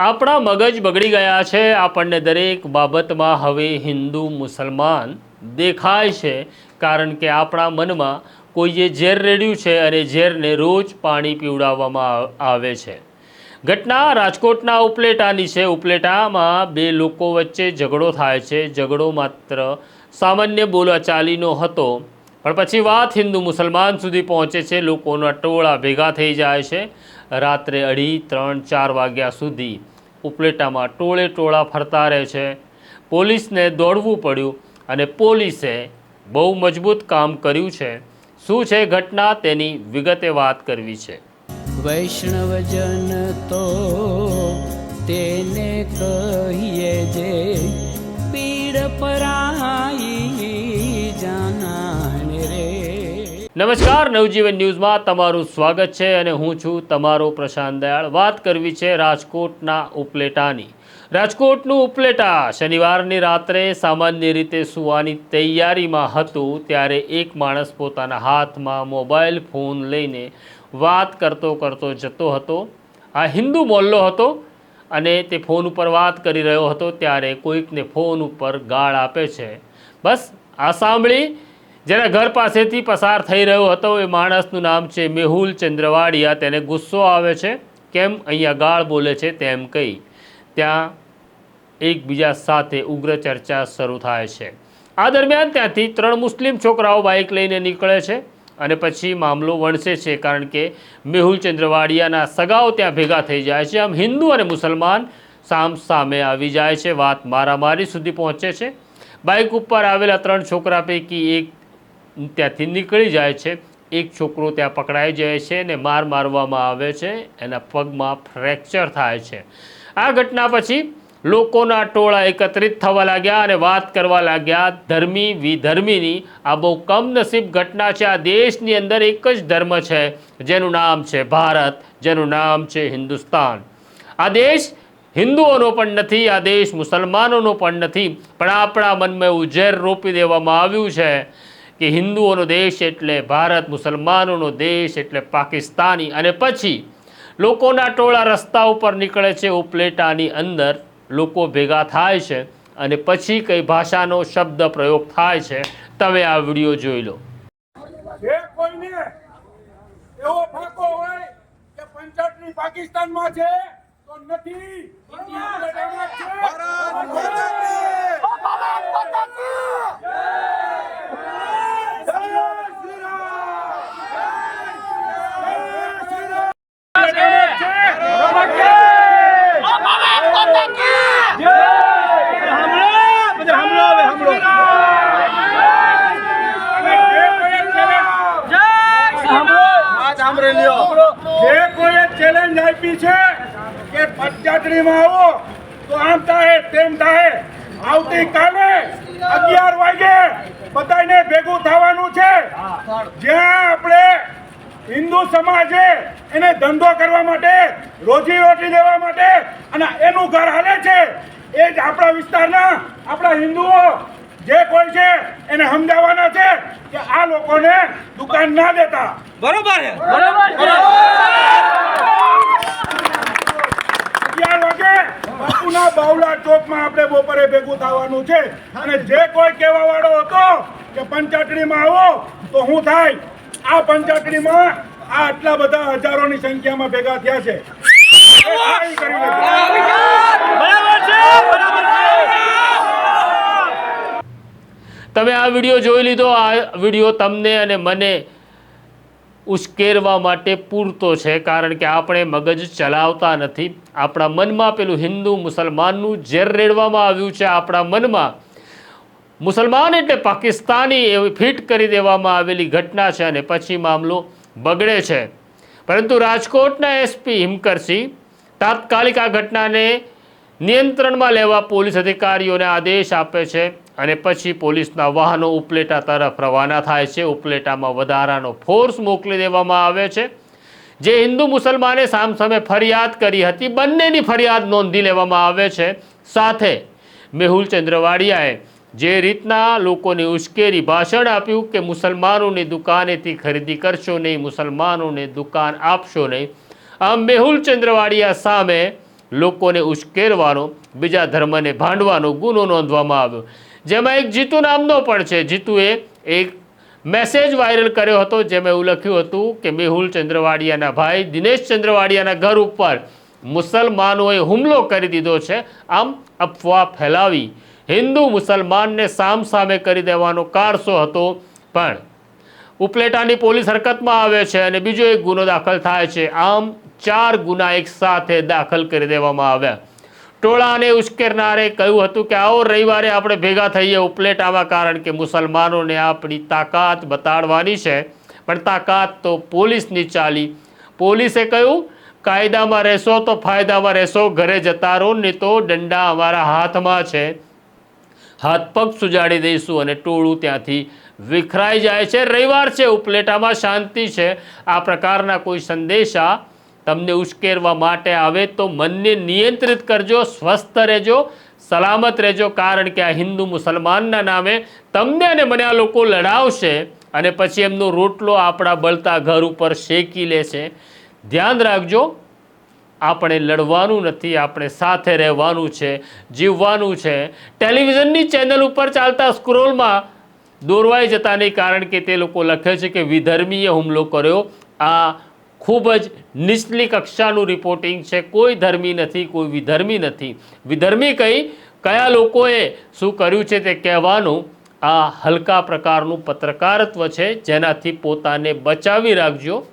આપણા મગજ બગડી ગયા છે. આપણને દરેક બાબતમાં હવે હિન્દુ મુસલમાન દેખાય છે. કારણ કે આપણા મનમાં કોઈએ ઝેર રેડ્યું છે અને ઝેરને રોજ પાણી પીવડાવવામાં આવે છે. ઘટના રાજકોટના ઉપલેટાની છે. ઉપલેટામાં બે લોકો વચ્ચે ઝઘડો થાય છે. ઝઘડો માત્ર સામાન્ય બોલાચાલીનો હતો. પણ પછી વાત હિન્દુ મુસલમાન સુધી પહોંચે છે. લોકોના ટોળા ભેગા થઈ જાય છે. રાત્રે અઢી, ત્રણ, ચાર વાગ્યા સુધી ઉપલેટામાં ટોળે ટોળા ફરતા રહે છે. પોલીસને દોડવું પડ્યું અને પોલીસે બહુ મજબૂત કામ કર્યું છે. શું છે ઘટના? તેની વિગતે વાત કરવી છે. વૈષ્ણવજન તો તેને કહીએ જે પીડ પરાઈ નમસ્કાર, નવજીવન ન્યૂઝમાં તમારું સ્વાગત છે અને હું છું તમારો પ્રશાંત દયાળ. વાત કરવી છે રાજકોટના ઉપલેટાની. રાજકોટનું ઉપલેટા શનિવારની રાત્રે સામાન્ય રીતે સુવાની તૈયારીમાં હતું ત્યારે એક માણસ પોતાના હાથમાં મોબાઈલ ફોન લઈને વાત કરતો કરતો જતો હતો. આ હિન્દુ મોલ્લો હતો અને તે ફોન ઉપર વાત કરી રહ્યો હતો ત્યારે કોઈકને ફોન ઉપર ગાળ આપે છે. બસ, આ સાંભળી જેના ઘર પાસેથી પસાર થઈ રહ્યો હતો, એ માણસનું નામ છે મેહુલ ચંદ્રવાડિયા. તેને ગુસ્સો આવે છે. કેમ? અહીંયા ગાળ બોલે છે તેમ કહી. ત્યાં એકબીજા સાથે ઉગ્ર ચર્ચા શરૂ થાય છે. આ દરમિયાન ત્યાંથી ત્રણ મુસ્લિમ છોકરાઓ બાઇક લઈને નીકળે છે અને પછી મામલો વણસે છે કારણ કે મેહુલ ચંદ્રવાડિયાના સગાઓ ત્યાં ભેગા થઈ જાય છે. આમ હિન્દુ અને મુસલમાન સામ સામે આવી જાય છે. વાત મારામારી સુધી પહોંચે છે. બાઇક ઉપર આવેલા ત્રણ છોકરા પૈકી એક ત્યાંથી નીકળી જાય છે. એક છોકરો ત્યાં પકડાઈ જાય છે અને માર મારવામાં આવે છે. એના પગમાં ફ્રેક્ચર થાય છે. આ ઘટના પછી લોકોના ટોળા એકત્રિત થવા લાગ્યા અને વાત કરવા લાગ્યા, ધર્મી વિધર્મીની આ બહુ કમનસીબ ઘટના છે. આ દેશની અંદર એક જ ધર્મ છે, જેનું નામ છે ભારત, જેનું નામ છે હિન્દુસ્તાન. આ દેશ હિન્દુઓનો પણ નથી, આ દેશ મુસલમાનોનો પણ નથી, પણ આપણા મનમાં એવું ઝેર રોપી દેવામાં આવ્યું છે. કે હિન્દુઓનો દેશ એટલે ભારત મુસલમાનોનો દેશ એટલે પાકિસ્તાની. અને પછી લોકોના ટોળા રસ્તા ઉપર નીકળે છે ઉપલેટાની અંદર લોકો ભેગા થાય છે અને પછી કઈ ભાષાનો શબ્દ પ્રયોગ થાય છે તમે આ વીડિયો જોઈ લો. એવો ફાંકો હોય કે પંચાયતની પાકિસ્તાનમાં છે તો નથી ઉપલેટામાં જ છે. જય શ્રી રામ! જય શ્રી રામ! ઉપલેટામાં જ છે. અને જે કોઈએ challenge- જે કોઈએ ચેલેન્જ આપી છે કે પદયાત્રીમાં આવો તો આમ થાય તેમ થાય. આવતીકાલે અગિયાર વાગે બધાને ભેગું થવાનું છે. જ્યાં આપણે હિન્દુ સમાજે એને ધંધો કરવા માટે રોજી રોટી દેવા માટે અને એનું ઘર હાલે છે એ જ આપણા વિસ્તારના આપણા હિન્દુઓ જે કોઈ છે એને સમજાવવાના છે કે આ લોકોને દુકાન ના દેતા. અગિયાર વાગે બાપુના ચોકમાં આપણે બપોરે ભેગું થવાનું છે. અને જે કોઈ કહેવા વાળો હતો કે પંચાટણીમાં આવો, તો હું થાય. આ પંચાટણીમાં આ આટલા બધા હજારોની સંખ્યામાં ભેગા થયા છે. તમે આ વીડિયો જોઈ લીધો, આ વીડિયો તમને અને મને ઉશ્કેરવા માટે પૂરતો છે, કારણ કે આપણે મગજ ચલાવતા નથી. આપણા મનમાં પેલું હિન્દુ મુસલમાનનું ઝેર રેડવામાં આવ્યું છે. આપણા મનમાં મુસલમાન એટલે પાકિસ્તાની એવી ફિટ કરી દેવામાં આવેલી ઘટના છે અને પછી મામલો બગડે છે. પરંતુ રાજકોટના એસપી હિમકરસિંહ તાત્કાલિક આ ઘટનાને નિયંત્રણમાં લેવા પોલીસ અધિકારીઓને આદેશ આપે છે. અને પછી પોલીસના વાહનો ઉપલેટા તરફ રવાના થાય છે. ઉપલેટામાં વધારાનો ફોર્સ મોકલી દેવામાં આવે છે. જે હિન્દુ મુસલમાને સામસામે ફરિયાદ કરી હતી, બંનેની ફરિયાદ નોંધી લેવામાં આવે છે. સાથે મેહુલ ચંદ્રવાડિયાએ જે રીતના લોકોને ઉશ્કેરી ભાષણ આપ્યું કે મુસલમાનોની દુકાનેથી ખરીદી કરશો નહીં, મુસલમાનોને દુકાન આપશો નહીં. આમ મેહુલ ચંદ્રવાડિયા સામે લોકોને ઉશ્કેરવાનો, બીજા ધર્મને ભાંડવાનો ગુનો નોંધવામાં આવ્યો. જેમાં એક જીતુ નામનો પણ છે. જીતુએ એક મેસેજ વાયરલ કર્યો હતો, જેમાં એવું લખ્યું હતું કે, મેહુલ ચંદ્રવાડિયાના ભાઈ દિનેશ ચંદ્રવાડિયાના ઘર ઉપર મુસલમાનોએ હુમલો કરી દીધો છે. આમ અફવા ફેલાવી. હિન્દુ મુસલમાનને સામ સામે કરી દેવાનો કારસો હતો. પણ ઉપલેટાની પોલીસ હરકતમાં આવે છે અને બીજો એક ગુનો દાખલ થાય છે. આમ ચાર ગુના એક સાથે દાખલ કરી દેવામાં આવ્યા. ટોળાને ઉશ્કેરનારે કહ્યું હતું કે આવો રવિવારે આપણે ભેગા થઈએ ઉપલેટામાં કારણ કે મુસલમાનોને આપણી તાકાત બતાડવાની છે. પણ તાકાત તો પોલીસની ચાલી. પોલીસે કહ્યું, કાયદામાં રહેશો તો ફાયદામાં રહેશો, ઘરે જતા રહો, નહીં તો દંડા અમારા હાથમાં છે. હાથ પગ સુજાડી દઈશું અને ટોળું ત્યાંથી વિખરાઈ જાય છે. રવિવાર છે ઉપલેટામાં શાંતિ છે. આ પ્રકારના કોઈ સંદેશા તમને ઉશ્કેરવા માટે આવે તો મનને નિયંત્રિત કરજો, સ્વસ્થ રહેજો, સલામત રહેજો, કારણ કે આ હિન્દુ મુસલમાનના નામે તમને અને મને આ લોકો લડાવશે અને પછી એમનો રોટલો આપણા બળતા ઘર ઉપર શેકી લેશે ધ્યાન રાખજો, આપણે લડવાનું નથી, આપણે સાથે રહેવાનું છે, જીવવાનું છે. ટેલિવિઝનની ચેનલ ઉપર ચાલતા સ્ક્રોલમાં દોરવાઈ જતા નહીં, કારણ કે તે લોકો લખે છે કે વિધર્મીએ હુમલો કર્યો. આ ખૂબ જ નીચલી કક્ષાનું રિપોર્ટિંગ છે. કોઈ ધર્મી નથી, કોઈ વિધર્મી નથી. વિધર્મી કઈ? કયા લોકોએ શું કર્યું છે તે કહેવાનું? આ હલકા પ્રકારનું પત્રકારત્વ છે, જેનાથી પોતાને બચાવી રાખજો.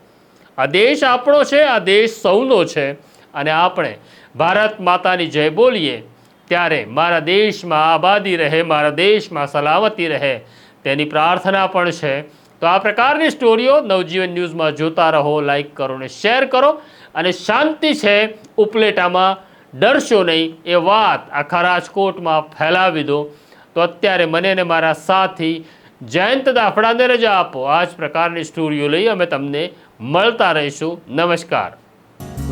આ દેશ આપણો છે, આ દેશ સૌનો છે. અને આપણે ભારત માતાની જય બોલીએ, ત્યારે મારા દેશમાં આબાદી રહે, મારા દેશમાં સલામતી રહે, તેની પ્રાર્થના પણ છે. તો આ પ્રકારની સ્ટોરીઓ નવજીવન ન્યૂઝમાં જોતા રહો, લાઈક કરો ને શેર કરો. અને શાંતિ છે ઉપલેટામાં, ડરશો નહીં એ વાત આખા રાજકોટમાં ફેલાવી દો. તો અત્યારે મને ને મારા સાથી જયંત દાફડાને રજા આપો. આ જ પ્રકારની સ્ટોરીઓ લઈ અમે તમને મળતા રહીશું. નમસ્કાર.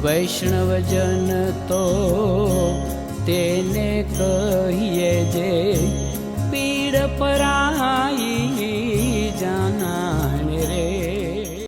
વૈષ્ણવજન તો તેને કહીએ જે